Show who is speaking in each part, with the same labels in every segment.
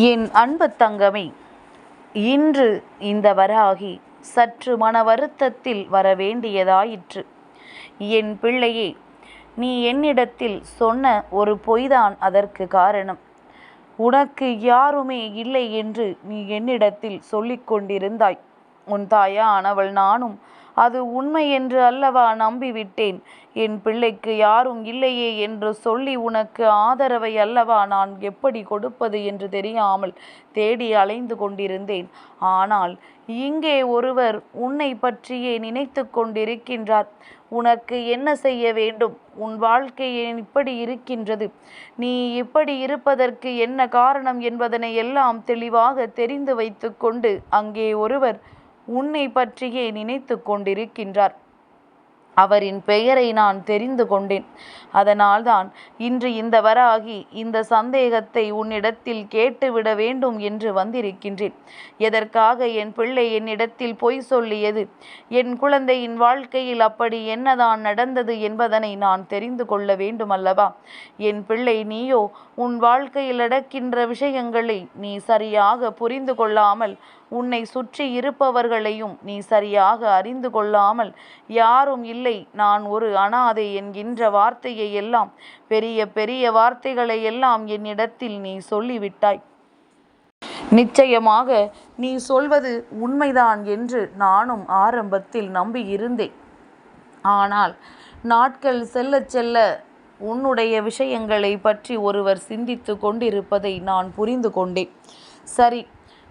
Speaker 1: என் அன்பு தங்கமே இன்று இந்த வராகி சற்று மன வருத்தத்தில் வரவேண்டியதாயிற்று. என் பிள்ளையே நீ என்னிடத்தில் சொன்ன ஒரு பொய்தான் அதற்கு காரணம். உனக்கு யாருமே இல்லை என்று நீ என்னிடத்தில் சொல்லிக் கொண்டிருந்தாய். உன் தாயானவள் நானும் அது உண்மை என்று அல்லவா நம்பிவிட்டேன். என் பிள்ளைக்கு யாரும் இல்லையே என்று சொல்லி உனக்கு ஆதரவை அல்லவா நான் எப்படி கொடுப்பது என்று தெரியாமல் தேடி அலைந்து கொண்டிருந்தேன். ஆனால் இங்கே ஒருவர் உன்னை பற்றியே நினைத்து கொண்டிருக்கின்றார். உனக்கு என்ன செய்ய வேண்டும்? உன் வாழ்க்கை இப்படி இருக்கின்றது? நீ இப்படி இருப்பதற்கு என்ன காரணம் என்பதனை எல்லாம் தெளிவாக தெரிந்து வைத்துக்கொண்டு அங்கே ஒருவர் உன்னை பற்றியே நினைத்து கொண்டிருக்கின்றார். அவரின் பெயரை நான் தெரிந்து கொண்டேன். அதனால்தான் இன்று இந்த வராகி இந்த சந்தேகத்தை உன்னிடத்தில் கேட்டுவிட வேண்டும் என்று வந்திருக்கின்றேன். எதற்காக என் பிள்ளை என்னிடத்தில் பொய் சொல்லியது? என் குழந்தையின் வாழ்க்கையில் அப்படி என்னதான் நடந்தது என்பதனை நான் தெரிந்து கொள்ள வேண்டும் அல்லவா என் பிள்ளை நீயோ உன் வாழ்க்கையில் நடக்கின்ற விஷயங்களை நீ சரியாக புரிந்து கொள்ளாமல் உன்னை சுற்றி இருப்பவர்களையும் நீ சரியாக அறிந்து கொள்ளாமல் யாரும் இல்லை நான் ஒரு அனாதை என்கின்ற வார்த்தையை எல்லாம் பெரிய பெரிய வார்த்தைகளை எல்லாம் என்னிடத்தில் நீ சொல்லிவிட்டாய். நிச்சயமாக நீ சொல்வது உண்மைதான் என்று நானும் ஆரம்பத்தில் நம்பியிருந்தேன். ஆனால் நாட்கள் செல்ல செல்ல உன்னுடைய விஷயங்களை பற்றி ஒருவர் சிந்தித்து கொண்டிருப்பதை நான் புரிந்து கொண்டேன். சரி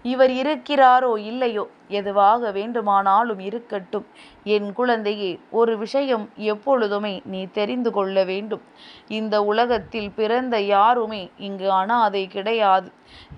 Speaker 1: இவர் இருக்கிறாரோ இல்லையோ? எதுவாக வேண்டுமானாலும் இருக்கட்டும். என் குழந்தையே ஒரு விஷயம் எப்பொழுதுமே நீ தெரிந்து கொள்ள வேண்டும். இந்த உலகத்தில் பிறந்த யாருமே இங்கு அனாதை கிடையாது.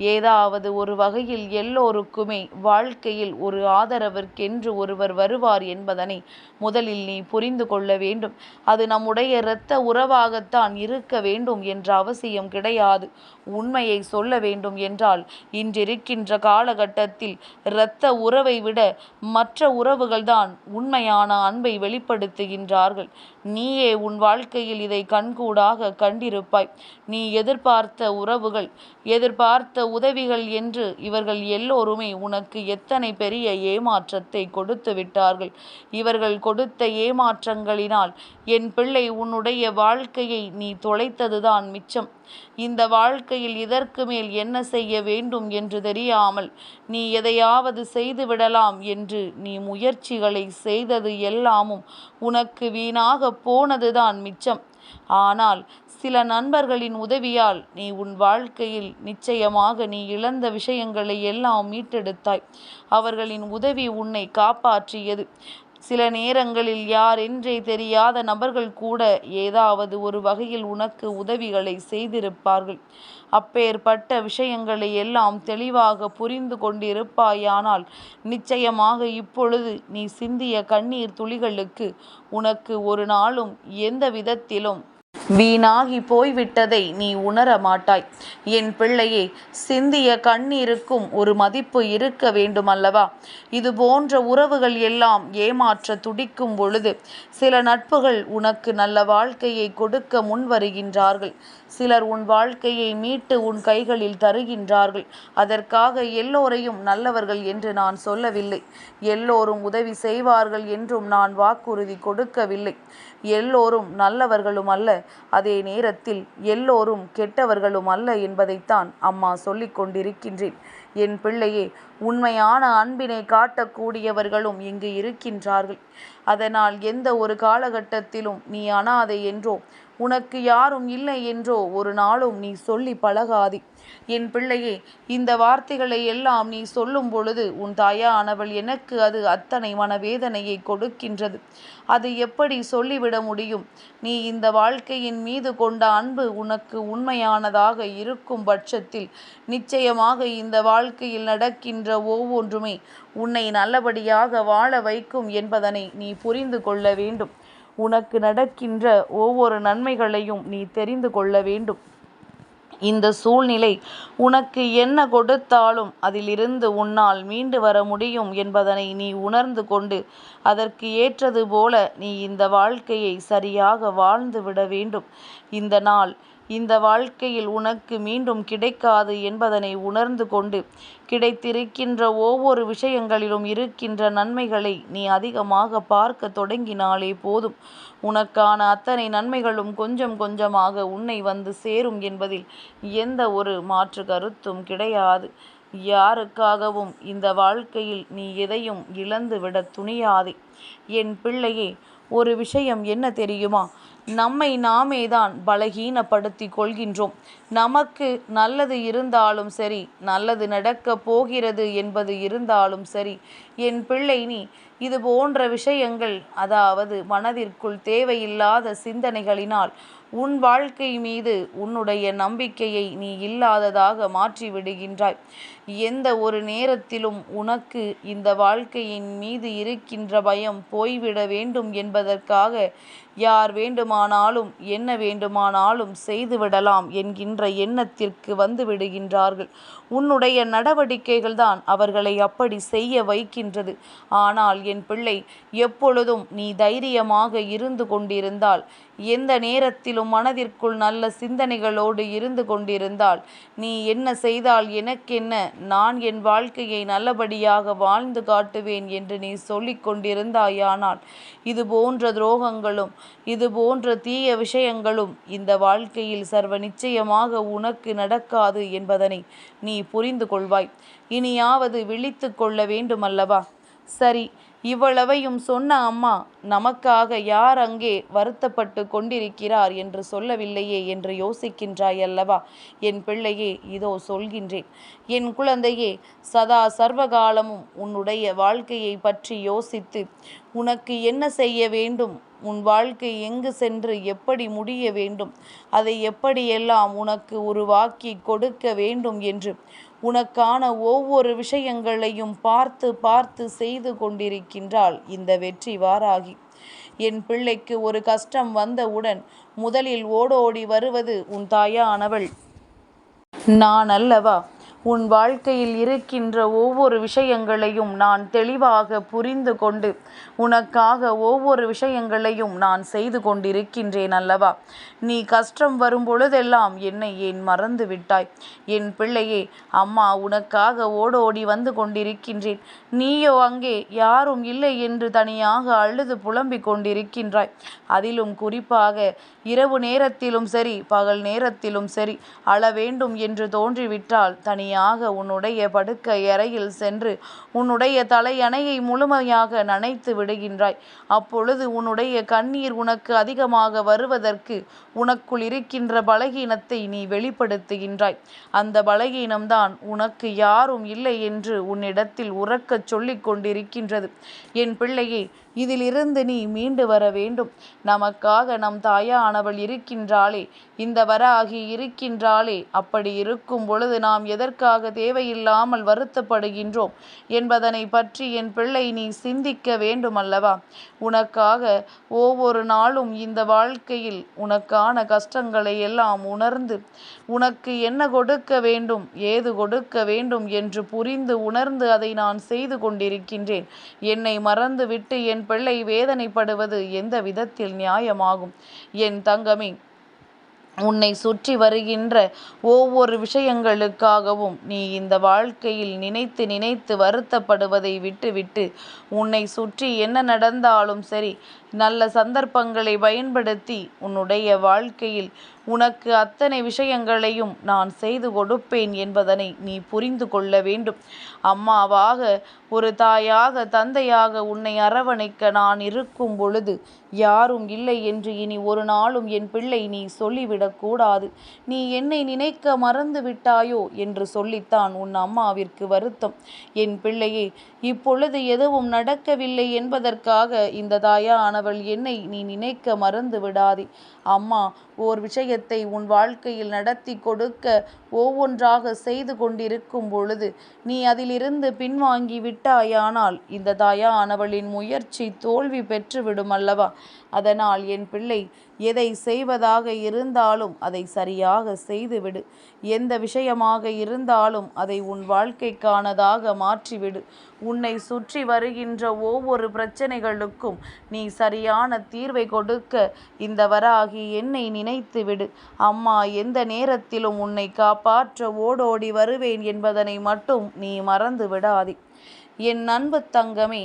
Speaker 1: ஏதாவது ஒரு வகையில் எல்லோருக்குமே வாழ்க்கையில் ஒரு ஆதரவிற்கென்று ஒருவர் வருவார் என்பதனை முதலில் நீ புரிந்து கொள்ள வேண்டும். அது நம்முடைய இரத்த உறவாகத்தான் இருக்க வேண்டும் என்ற அவசியம் கிடையாது. உண்மையை சொல்ல வேண்டும் என்றால் இன்றிருக்கின்ற காலகட்டத்தில் இரத்த உறவு விட மற்ற உறவுகள்தான் உண்மையான அன்பை வெளிப்படுத்துகின்றார்கள். நீயே உன் வாழ்க்கையில் இதை கண்கூடாக கண்டிருப்பாய். நீ எதிர்பார்த்த உறவுகள் எதிர்பார்த்த உதவிகள் என்று இவர்கள் எல்லோருமே உனக்கு எத்தனை பெரிய ஏமாற்றத்தை கொடுத்து விட்டார்கள். இவர்கள் கொடுத்த ஏமாற்றங்களினால் என் பிள்ளை உன்னுடைய வாழ்க்கையை நீ தொலைத்ததுதான் மிச்சம். இந்த வாழ்க்கையில் இதற்கு மேல் என்ன செய்ய வேண்டும் என்று தெரியாமல் நீ எதையாவது செய்து விடலாம் என்று நீ முயற்சிகளை செய்தது எல்லாமும் உனக்கு வீணாக போனதுதான் மிச்சம். ஆனால் சில நண்பர்களின் உதவியால் நீ உன் வாழ்க்கையில் நிச்சயமாக நீ இழந்த விஷயங்களை எல்லாம் மீட்டெடுத்தாய். அவர்களின் உதவி உன்னை காப்பாற்றியது. சில நேரங்களில் யார் என்றே தெரியாத நபர்கள் கூட ஏதாவது ஒரு வகையில் உனக்கு உதவிகளை செய்திருப்பார்கள். அப்பேற்பட்ட விஷயங்களை எல்லாம் தெளிவாக புரிந்து கொண்டிருப்பாயானால் நிச்சயமாக இப்பொழுது நீ சிந்திய கண்ணீர் துளிகளுக்கு உனக்கு ஒரு நாளும் எந்த விதத்திலும் வீணாகி போய்விட்டதை நீ உணர மாட்டாய். என் பிள்ளையே சிந்திய கண்ணீருக்கும் ஒரு மதிப்பு இருக்க வேண்டுமல்லவா? இது போன்ற உறவுகள் எல்லாம் ஏமாற்ற துடிக்கும் பொழுது சில நட்புகள் உனக்கு நல்ல வாழ்க்கையை கொடுக்க முன் வருகின்றார்கள் சிலர் உன் வாழ்க்கையை மீட்டு உன் கைகளில் தருகின்றார்கள். அதற்காக எல்லோரையும் நல்லவர்கள் என்று நான் சொல்லவில்லை. எல்லோரும் உதவி செய்வார்கள் என்றும் நான் வாக்குறுதி கொடுக்கவில்லை. எல்லோரும் நல்லவர்களும் அல்ல அதே நேரத்தில் எல்லோரும் கெட்டவர்களும் அல்ல என்பதைத்தான் அம்மா சொல்லிக் கொண்டிருக்கின்றேன். என் பிள்ளையே உண்மையான அன்பினை காட்டக்கூடியவர்களும் இங்கு இருக்கின்றார்கள். அதனால் எந்த ஒரு காலகட்டத்திலும் நீ அனாதை என்றோ உனக்கு யாரும் இல்லை என்றோ ஒரு நாளும் நீ சொல்லி பழகாதி. என் பிள்ளையே இந்த வார்த்தைகளை எல்லாம் நீ சொல்லும் பொழுது உன் தாயானவள் எனக்கு அது அத்தனை மனவேதனையை கொடுக்கின்றது. அது எப்படி சொல்லிவிட முடியும்? நீ இந்த வாழ்க்கையின் மீது கொண்ட அன்பு உனக்கு உண்மையானதாக இருக்கும் பட்சத்தில் நிச்சயமாக இந்த வாழ்க்கையில் நடக்கின்ற ஒவ்வொன்றுமே உன்னை நல்லபடியாக வாழ வைக்கும் என்பதனை நீ புரிந்து கொள்ள வேண்டும். உனக்கு நடக்கின்ற ஒவ்வொரு நன்மைகளையும் நீ தெரிந்து கொள்ள வேண்டும். இந்த சூழ்நிலை உனக்கு என்ன கொடுத்தாலும் அதிலிருந்து உன்னால் மீண்டு வர முடியும் என்பதனை நீ உணர்ந்து கொண்டு அதற்கு ஏற்றது போல நீ இந்த வாழ்க்கையை சரியாக வாழ்ந்து விட வேண்டும். இந்த நாள் இந்த வாழ்க்கையில் உனக்கு மீண்டும் கிடைக்காது என்பதனை உணர்ந்து கொண்டு கிடைத்திருக்கின்ற ஒவ்வொரு விஷயங்களிலும் இருக்கின்ற நன்மைகளை நீ அதிகமாக பார்க்க தொடங்கினாலே போதும். உனக்கான அத்தனை நன்மைகளும் கொஞ்சம் கொஞ்சமாக உன்னை வந்து சேரும் என்பதில் எந்த ஒரு மாற்று கருத்தும் கிடையாது. யாருக்காகவும் இந்த வாழ்க்கையில் நீ எதையும் இழந்து விட துணியாதே. என் பிள்ளையே ஒரு விஷயம் என்ன தெரியுமா? நம்மை நாமே தான் பலகீனப்படுத்தி கொள்கின்றோம். நமக்கு நல்லது இருந்தாலும் சரி நல்லது நடக்கப் போகிறது என்பது இருந்தாலும் சரி என் பிள்ளை நீ இது போன்ற விஷயங்கள் அதாவது மனதிற்குள் தேவையில்லாத சிந்தனைகளினால் உன் வாழ்க்கை மீது உன்னுடைய நம்பிக்கையை நீ இல்லாததாக மாற்றி விடுகின்றாய் எந்த ஒரு நேரத்திலும் உனக்கு இந்த வாழ்க்கையின் மீது இருக்கின்ற பயம் போய்விட வேண்டும் என்பதற்காக யார் வேண்டுமானாலும் என்ன வேண்டுமானாலும் செய்துவிடலாம் என்கின்ற எண்ணத்திற்கு வந்து விடுகின்றார்கள் உன்னுடைய நடவடிக்கைகள்தான் அவர்களை அப்படி செய்ய வைக்கின்றது. ஆனால் என் பிள்ளை எப்பொழுதும் நீ தைரியமாக இருந்து கொண்டிருந்தால் எந்த நேரத்திலும் மனதிற்குள் நல்ல சிந்தனைகளோடு இருந்து கொண்டிருந்தால் நீ என்ன செய்தால் எனக்கென்ன நான் என் வாழ்க்கையை நல்லபடியாக வாழ்ந்து காட்டுவேன் என்று நீ சொல்லிக் கொண்டிருந்தாயானால் இது போன்ற துரோகங்களும் இது போன்ற தீய விஷயங்களும் இந்த வாழ்க்கையில் சர்வ நிச்சயமாக உனக்கு நடக்காது என்பதனை நீ புரிந்து கொள்வாய். இனியாவது விழித்து கொள்ள வேண்டுமல்லவா? சரி இவ்வளவையும் சொன்ன அம்மா நமக்காக யார் அங்கே வருத்தப்பட்டு கொண்டிருக்கிறார் என்று சொல்லவில்லையே என்று யோசிக்கின்றாய் அல்லவா? என் பிள்ளையே இதோ சொல்கின்றேன். என் குழந்தையே சதா சர்வகாலமும் உன்னுடைய வாழ்க்கையை பற்றி யோசித்து உனக்கு என்ன செய்ய வேண்டும்? உன் வாழ்க்கை எங்கு சென்று எப்படி முடிய வேண்டும்? அதை எப்படியெல்லாம் உனக்கு உருவாக்கி கொடுக்க வேண்டும்? என்று உனக்கான ஒவ்வொரு விஷயங்களையும் பார்த்து பார்த்து செய்து கொண்டிருக்கின்றாள். இந்த வெற்றி வாராகி. என் பிள்ளைக்கு ஒரு கஷ்டம் வந்தவுடன் முதலில் ஓடோடி வருவது உன் தாயானவள். நான் அல்லவா? உன் வாழ்க்கையில் இருக்கின்ற ஒவ்வொரு விஷயங்களையும் நான் தெளிவாக புரிந்து கொண்டு உனக்காக ஒவ்வொரு விஷயங்களையும் நான் செய்து கொண்டிருக்கின்றேன் அல்லவா? நீ கஷ்டம் வரும் பொழுதெல்லாம் என்னை ஏன் மறந்து விட்டாய்? என் பிள்ளையே அம்மா உனக்காக ஓடோடி வந்து கொண்டிருக்கின்றேன். நீயோ அங்கே யாரும் இல்லை என்று தனியாக அழுது புலம்பிக் கொண்டிருக்கின்றாய். அதிலும் குறிப்பாக இரவு நேரத்திலும் சரி பகல் நேரத்திலும் சரி அழ வேண்டும் என்று தோன்றிவிட்டால் தனியாக முழுமையாக உன்னுடைய படுக்கை அறையில் சென்று உன்னுடைய தலையணையை முழுமையாக நனைத்து விடுகின்றாய். அப்பொழுது உன்னுடைய கண்ணீர் உனக்கு அதிகமாக வருவதற்கு உனக்குள் இருக்கின்ற பலகீனத்தை நீ வெளிப்படுத்துகின்றாய். அந்த பலகீனம்தான் உனக்கு யாரும் இல்லை என்று உன்னிடத்தில் உறக்கச் சொல்லிக் கொண்டிருக்கின்றது. என் பிள்ளையே இதிலிருந்து நீ மீண்டு வர வேண்டும். நமக்காக நம் தாயானவள் இருக்கின்றாளே. இந்த வராகி இருக்கின்றாளே. அப்படி இருக்கும் பொழுது நாம் எதற்காக தேவையில்லாமல் வருத்தப்படுகின்றோம்? என்பதனை பற்றி என் பிள்ளை நீ சிந்திக்க வேண்டுமல்லவா? உனக்காக ஒவ்வொரு நாளும் இந்த வாழ்க்கையில் உனக்கான கஷ்டங்களை எல்லாம் உணர்ந்து உனக்கு என்ன கொடுக்க வேண்டும் ஏது கொடுக்க வேண்டும் என்று புரிந்து உணர்ந்து அதை நான் செய்து கொண்டிருக்கின்றேன். என்னை மறந்துவிட்டு என் பிள்ளை வேதனைப்படுவது எந்த விதத்தில் நியாயமாகும்? என் தங்கமே உன்னை சுற்றி வருகின்ற ஒவ்வொரு விஷயங்களுக்காகவும் நீ இந்த வாழ்க்கையில் நினைத்து நினைத்து வருத்தப்படுவதை விட்டுவிட்டு உன்னை சுற்றி என்ன நடந்தாலும் சரி நல்ல சந்தர்ப்பங்களை பயன்படுத்தி உன்னுடைய வாழ்க்கையில் உனக்கு அத்தனை விஷயங்களையும் நான் செய்து கொடுப்பேன் என்பதனை நீ புரிந்து கொள்ள வேண்டும். அம்மாவாக ஒரு தாயாக தந்தையாக உன்னை அரவணைக்க நான் இருக்கும் பொழுது யாரும் இல்லை என்று இனி ஒரு நாளும் என் பிள்ளை நீ சொல்லிவிடக்கூடாது நீ என்னை நினைக்க மறந்து விட்டாயோ என்று சொல்லித்தான் உன் அம்மாவிற்கு வருத்தம். என் பிள்ளையே இப்பொழுது எதுவும் நடக்கவில்லை என்பதற்காக இந்த தாயானவள் என்னை நீ நினைக்க மறந்து விடாதே. அம்மா ஓர் விஷயத்தை உன் வாழ்க்கையில் நடத்தி கொடுக்க ஒவ்வொன்றாக செய்து கொண்டிருக்கும் பொழுது நீ அதிலிருந்து பின்வாங்கி விட்டாயானால் இந்த தாயானவளின் முயற்சி தோல்வி பெற்றுவிடும் அல்லவா? அதனால் என் பிள்ளை எதை செய்வதாக இருந்தாலும் அதை சரியாக செய்துவிடு. எந்த விஷயமாக இருந்தாலும் அதை உன் வாழ்க்கைக்கானதாக மாற்றிவிடு. உன்னை சுற்றி வருகின்ற ஒவ்வொரு பிரச்சனைகளுக்கும் நீ சரியான தீர்வை கொடுக்க இந்த வராகி என்னை நினைத்து விடு அம்மா எந்த நேரத்திலும் உன்னை காப்பாற்ற ஓடோடி வருவேன் என்பதனை மட்டும் நீ மறந்து விடாதே என் அன்பு தங்கமே